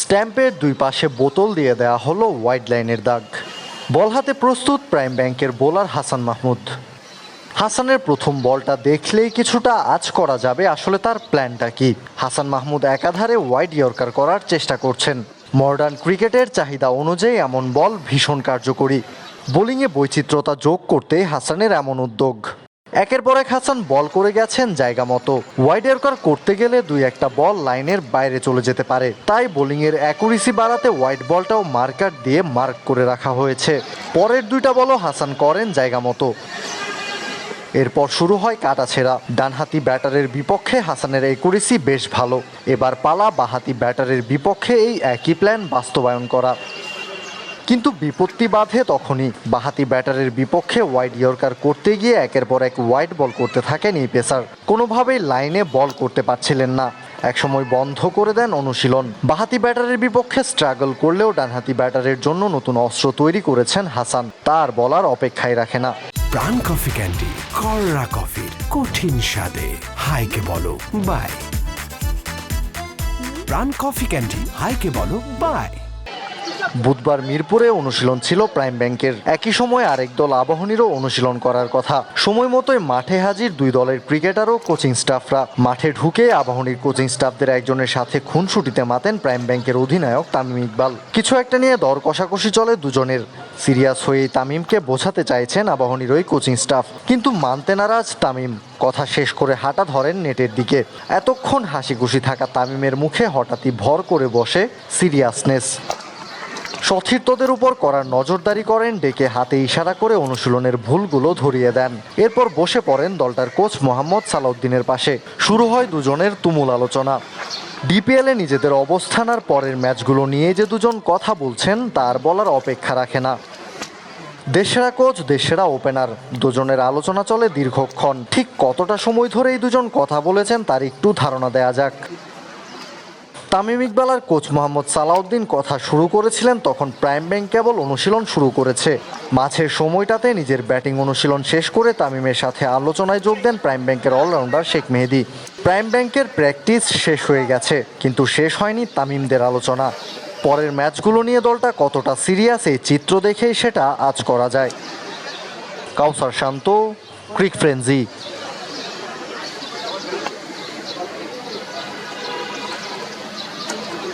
স্ট্যাম্পের দুই পাশে বোতল দিয়ে দেওয়া হলো হোয়াইট লাইনের দাগ। বল হাতে প্রস্তুত প্রাইম ব্যাংকের বোলার হাসান মাহমুদ। হাসানের প্রথম বলটা দেখলেই কিছুটা আজ করা যাবে, আসলে তার প্ল্যানটা কি? হাসান মাহমুদ একাধারে ওয়াইড ইয়র্কার করার চেষ্টা করছেন। মডার্ন ক্রিকেটের চাহিদা অনুযায়ী এমন বল ভীষণ কার্যকরী। বোলিংয়ে বৈচিত্র্যতা যোগ করতে হাসানের এমন উদ্যোগ। একের পর এক হাসান বল করে গেছেন জায়গা মতো। ওয়াইড ইয়র্কার করতে গেলে দুই একটা বল লাইনের বাইরে চলে যেতে পারে। তাই বোলিংয়ের অ্যাকুরেসি বাড়াতে হোয়াইট বলটাও মার্কার দিয়ে মার্ক করে রাখা হয়েছে। পরের দুইটা বলও হাসান করেন জায়গা মতো। এরপর শুরু হয় কাটাছেড়া ডানহাতি ব্যাটারের বিপক্ষে হাসানের একুরেসি বেশ ভালো। এবার পালা বাহাতি ব্যাটারের বিপক্ষে এই একই প্ল্যান বাস্তবায়ন করা। কিন্তু বিপত্তি বাধে তখনই। বাহাতি ব্যাটারের বিপক্ষে ওয়াইড ইয়র্কার করতে গিয়ে একের পর এক ওয়াইড বল করতে থাকেন এই পেসার। কোনোভাবেই লাইনে বল করতে পারছিলেন না। একসময় বন্ধ করে দেন অনুশীলন। বাহাতি ব্যাটারের বিপক্ষে স্ট্রাগল করলেও ডানহাতি ব্যাটারের জন্য নতুন অস্ত্র তৈরি করেছেন হাসান। তার বলার অপেক্ষায় রাখে না। প্রাণ কফি ক্যান্ডি কররা কফির কঠিন স্বাদে। হাইকে বলো, বাই। প্রাণ কফি ক্যান্ডি, হাইকে বলো, বাই। বুধবার মিরপুরে অনুশীলন ছিল প্রাইম ব্যাংকের। একই সময় আরেক দল আবাহনীরও অনুশীলন করার কথা। সময় মতোই মাঠে হাজির দুই দলের ক্রিকেটার ও কোচিং স্টাফরা। মাঠে ঢুকে আবাহনীর কোচিং স্টাফদের একজনের সাথে খুনসুটিতে মাতেন প্রাইম ব্যাংকের অধিনায়ক তামিম ইকবাল। কিছু একটা নিয়ে দর কষাকষি চলে দুজনের। সিরিয়াস হয়ে তামিমকে বোঝাতে চাইছেন আবাহনীর ওই কোচিং স্টাফ। কিন্তু মানতে নারাজ তামিম। কথা শেষ করে হাঁটা ধরেন নেটের দিকে। এতক্ষণ হাসি খুশি থাকা তামিমের মুখে হঠাৎই ভর করে বসে সিরিয়াসনেস। সতীর্থদের উপর করার নজরদারি করেন, ডেকে হাতে ইশারা করে অনুশীলনের ভুলগুলো ধরিয়ে দেন। এরপর বসে পড়েন দলটার কোচ মোহাম্মদ সালাউদ্দিনের পাশে। শুরু হয় দুজনের তুমুল আলোচনা। ডিপিএলে নিজেদের অবস্থান আর পরের ম্যাচগুলো নিয়ে যে দুজন কথা বলছেন, তার বলার অপেক্ষা রাখে না। দেশেরা কোচ, দেশেরা ওপেনার, দুজনের আলোচনা চলে দীর্ঘক্ষণ। ঠিক কতটা সময় ধরে এই দুজন কথা বলেছেন, তার একটু ধারণা দেয়া যাক। তামিম ইকবাল আর কোচ মোহাম্মদ সালাউদ্দিন কথা শুরু করেছিলেন তখন প্রাইম ব্যাংক কেবল অনুশীলন শুরু করেছে। মাঝের সময়টাতে নিজের ব্যাটিং অনুশীলন শেষ করে তামিমের সাথে আলোচনায় যোগ দেন প্রাইম ব্যাংকের অলরাউন্ডার শেখ মেহেদি। প্রাইম ব্যাংকের প্র্যাকটিস শেষ হয়ে গেছে, কিন্তু শেষ হয়নি তামিমদের আলোচনা। পরের ম্যাচগুলো নিয়ে দলটা কতটা সিরিয়াস এই চিত্র দেখেই সেটা আজ করা যায়। কাউসার শান্ত, ক্রিক ফ্রেন্জি